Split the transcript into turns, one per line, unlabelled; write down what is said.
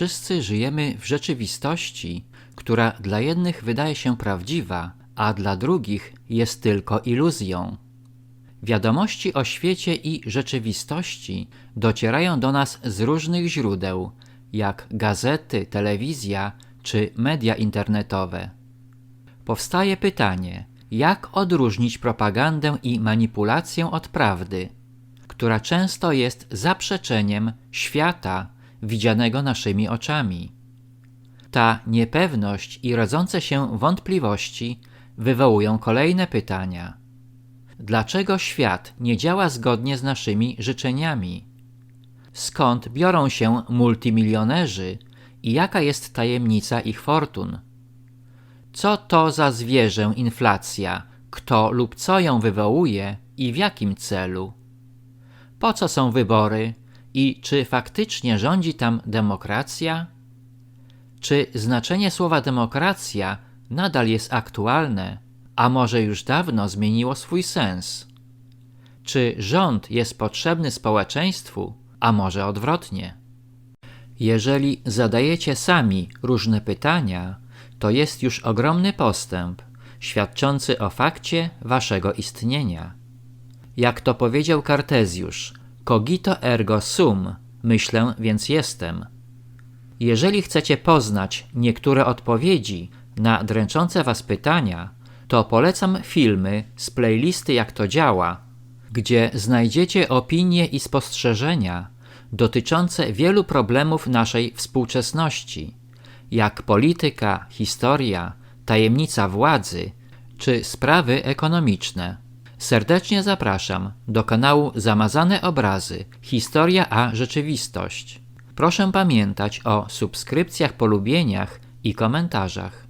wszyscy żyjemy w rzeczywistości, która dla jednych wydaje się prawdziwa, a dla drugich jest tylko iluzją. Wiadomości o świecie i rzeczywistości docierają do nas z różnych źródeł, jak gazety, telewizja czy media internetowe. Powstaje pytanie, jak odróżnić propagandę i manipulację od prawdy, która często jest zaprzeczeniem świata widzianego naszymi oczami. Ta niepewność i rodzące się wątpliwości wywołują kolejne pytania. Dlaczego świat nie działa zgodnie z naszymi życzeniami? Skąd biorą się multimilionerzy i jaka jest tajemnica ich fortun? Co to za zwierzę inflacja? Kto lub co ją wywołuje i w jakim celu? Po co są wybory i czy faktycznie rządzi tam demokracja? Czy znaczenie słowa demokracja nadal jest aktualne, a może już dawno zmieniło swój sens? Czy rząd jest potrzebny społeczeństwu, a może odwrotnie? Jeżeli zadajecie sami różne pytania, to jest już ogromny postęp, świadczący o fakcie waszego istnienia. Jak to powiedział Kartezjusz, cogito ergo sum, myślę więc jestem. Jeżeli chcecie poznać niektóre odpowiedzi na dręczące Was pytania, to polecam filmy z playlisty Jak to działa, gdzie znajdziecie opinie i spostrzeżenia dotyczące wielu problemów naszej współczesności, jak polityka, historia, tajemnica władzy czy sprawy ekonomiczne. Serdecznie zapraszam do kanału Zamazane Obrazy Historia a Rzeczywistość. Proszę pamiętać o subskrypcjach, polubieniach i komentarzach.